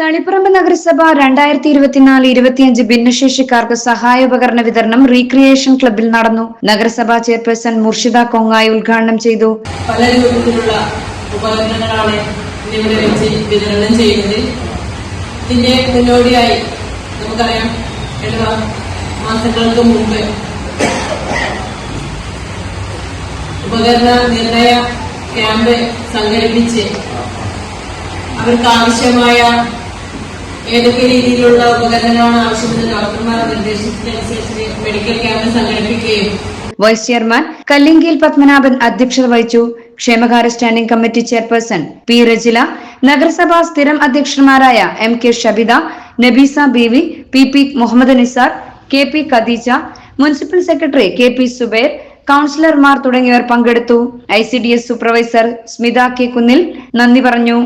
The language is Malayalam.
തളിപ്പറമ്പ് നഗരസഭ രണ്ടായിരത്തി ഇരുപത്തിനാല് ഇരുപത്തിയഞ്ച് ഭിന്നശേഷിക്കാർക്ക് സഹായോപകരണ വിതരണം റീക്രിയേഷൻ ക്ലബിൽ നടന്നു. നഗരസഭാ ചെയർപേഴ്സൺ മുർഷിദ കൊങ്ങായി ഉദ്ഘാടനം ചെയ്തു. പല രൂപത്തിലുള്ള ഉപകരണങ്ങളാണ് ഇവിടെ വെച്ച് വിതരണം ചെയ്യുന്നത്. ഇതിന്റെ മുന്നോടിയായി നമുക്കറിയാം മാസങ്ങൾക്ക് മുമ്പ് ഉപകരണ നിർണയ ക്യാമ്പ് സംഘടിപ്പിച്ച് അവർക്ക് ആവശ്യമായ ഏതൊക്കെ രീതിയിലുള്ള ഉപകരണങ്ങളാണ് ആവശ്യമെന്ന് ഡോക്ടർമാർ നിർദ്ദേശിച്ചതനുസരിച്ച് മെഡിക്കൽ ക്യാമ്പ് സംഘടിപ്പിക്കുകയും. വൈസ് ചെയർമാൻ കല്ലിങ്കയിൽ പത്മനാഭൻ അധ്യക്ഷത വഹിച്ചു. ക്ഷേമകാര standing committee chairperson P Rajila നഗരസഭാ സ്ഥിരം അധ്യക്ഷന്മാരായ M K Shabitha Nabeesa Beevi P P Muhammad Nisar K P Khadeeja municipal secretary K P Subair കൗൺസിലർമാർ തുടങ്ങിയവർ പങ്കെടുത്തു. I C D S supervisor Smitha K കുന്നിൽ നന്ദി പറഞ്ഞു.